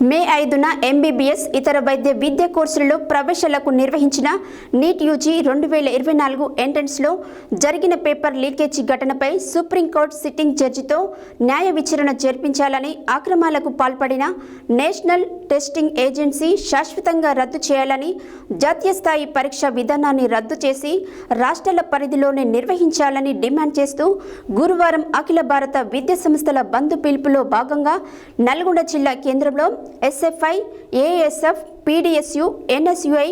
మే ఐదున ఎంబీబీఎస్ ఇతర వైద్య విద్యా కోర్సులలో ప్రవేశాలకు నిర్వహించిన నీట్ యూజీ రెండు వేల ఇరవై నాలుగు ఎంట్రన్స్లో జరిగిన పేపర్ లీకేజీ ఘటనపై సుప్రీంకోర్టు సిట్టింగ్ జడ్జితో న్యాయ విచారణ జరిపించాలని అక్రమాలకు పాల్పడిన నేషనల్ టెస్టింగ్ ఏజెన్సీ శాశ్వతంగా రద్దు చేయాలని జాతీయ స్థాయి పరీక్ష విధానాన్ని రద్దు చేసి రాష్ట్రాల పరిధిలోనే నిర్వహించాలని డిమాండ్ చేస్తూ గురువారం అఖిల భారత విద్యా సంస్థల బంధు పిలుపులో భాగంగా నల్గొండ జిల్లా కేంద్రంలో SFI ASF PDSU NSUI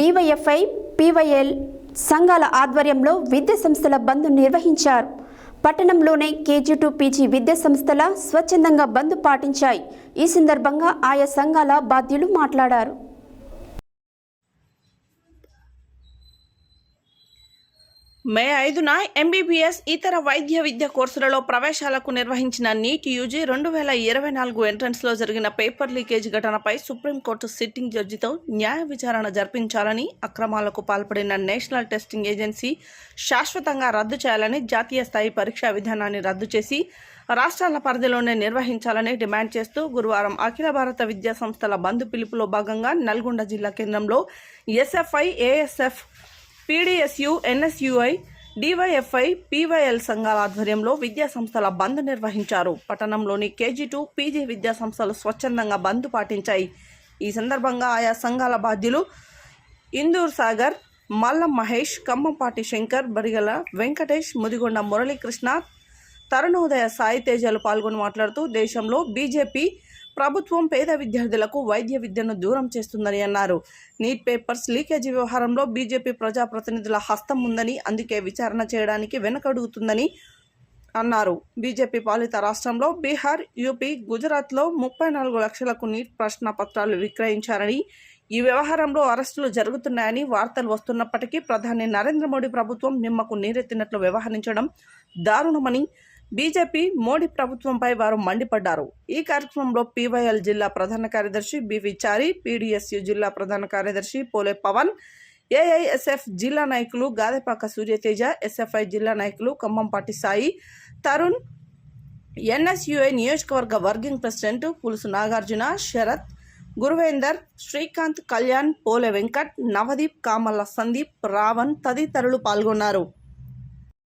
DYFI PYL సంఘాల ఆధ్వర్యంలో విద్యా సంస్థల బంద్ నిర్వహించారు. పట్టణంలోనే కేజీ టు పీజీ విద్యా సంస్థల స్వచ్ఛందంగా బంద్ పాటించాయి. ఈ సందర్భంగా ఆయా సంఘాల బాధ్యులు మాట్లాడారు. మే ఐదున ఎంబీబీఎస్ ఇతర వైద్య విద్య కోర్సులలో ప్రవేశాలకు నిర్వహించిన నీట్ యూజీ రెండు వేల ఇరవై నాలుగు ఎంట్రన్స్లో జరిగిన పేపర్ లీకేజ్ ఘటనపై సుప్రీంకోర్టు సిట్టింగ్ జడ్జితో న్యాయ విచారణ జరిపించాలని అక్రమాలకు పాల్పడిన నేషనల్ టెస్టింగ్ ఏజెన్సీ శాశ్వతంగా రద్దు చేయాలని జాతీయ స్థాయి పరీక్షా విధానాన్ని రద్దు చేసి రాష్ట్రాల పరిధిలోనే నిర్వహించాలని డిమాండ్ చేస్తూ గురువారం అఖిల భారత విద్యా సంస్థల బంద్ పిలుపులో భాగంగా నల్గొండ జిల్లా కేంద్రంలో SFI ASF PDSU NSUI DYFI PYL సంఘాల ఆధ్వర్యంలో విద్యా సంస్థల బంద్ నిర్వహించారు. పట్టణంలోని కేజీ టూ పీజీ విద్యా సంస్థలు స్వచ్ఛందంగా బంద్ పాటించాయి. ఈ సందర్భంగా ఆయా సంఘాల బాధ్యులు ఇందూర్ సాగర్ మల్లం మహేష్ కమ్మంపాటి శంకర్ బరిగల వెంకటేష్ ముదిగొండ మురళీకృష్ణ తరుణోదయ సాయి తేజాలు పాల్గొని మాట్లాడుతూ దేశంలో బీజేపీ ప్రభుత్వం పేద విద్యార్థులకు వైద్య విద్యను దూరం చేస్తుందని అన్నారు. నీట్ పేపర్స్ లీకేజీ వ్యవహారంలో బీజేపీ ప్రజాప్రతినిధుల హస్తం ఉందని అందుకే విచారణ చేయడానికి వెనకడుగుతుందని అన్నారు. బీజేపీ పాలిత రాష్ట్రంలో బీహార్ యూపీ గుజరాత్లో ముప్పై నాలుగు లక్షలకు నీట్ ప్రశ్న పత్రాలు విక్రయించారని ఈ వ్యవహారంలో అరెస్టులు జరుగుతున్నాయని వార్తలు వస్తున్నప్పటికీ ప్రధాని నరేంద్ర మోడీ ప్రభుత్వం నిమ్మకు నీరెత్తినట్లు వ్యవహరించడం దారుణమని బీజేపీ మోడీ ప్రభుత్వంపై వారు మండిపడ్డారు. ఈ కార్యక్రమంలో పీవైఎల్ జిల్లా ప్రధాన కార్యదర్శి బివి చారి పీడీఎస్యు జిల్లా ప్రధాన కార్యదర్శి పోలే పవన్ ఏఐఎస్ఎఫ్ జిల్లా నాయకులు గాదెపాక సూర్యతేజ ఎస్ఎఫ్ఐ జిల్లా నాయకులు ఖమ్మంపాటి సాయి తరుణ్ ఎన్ఎస్యుఐ నియోజకవర్గ వర్కింగ్ ప్రెసిడెంట్ పులుసు నాగార్జున శరత్ గురువేందర్ శ్రీకాంత్ కళ్యాణ్ పోలె వెంకట్ నవదీప్ కామల్ల సందీప్ రావణ్ తదితరులు పాల్గొన్నారు.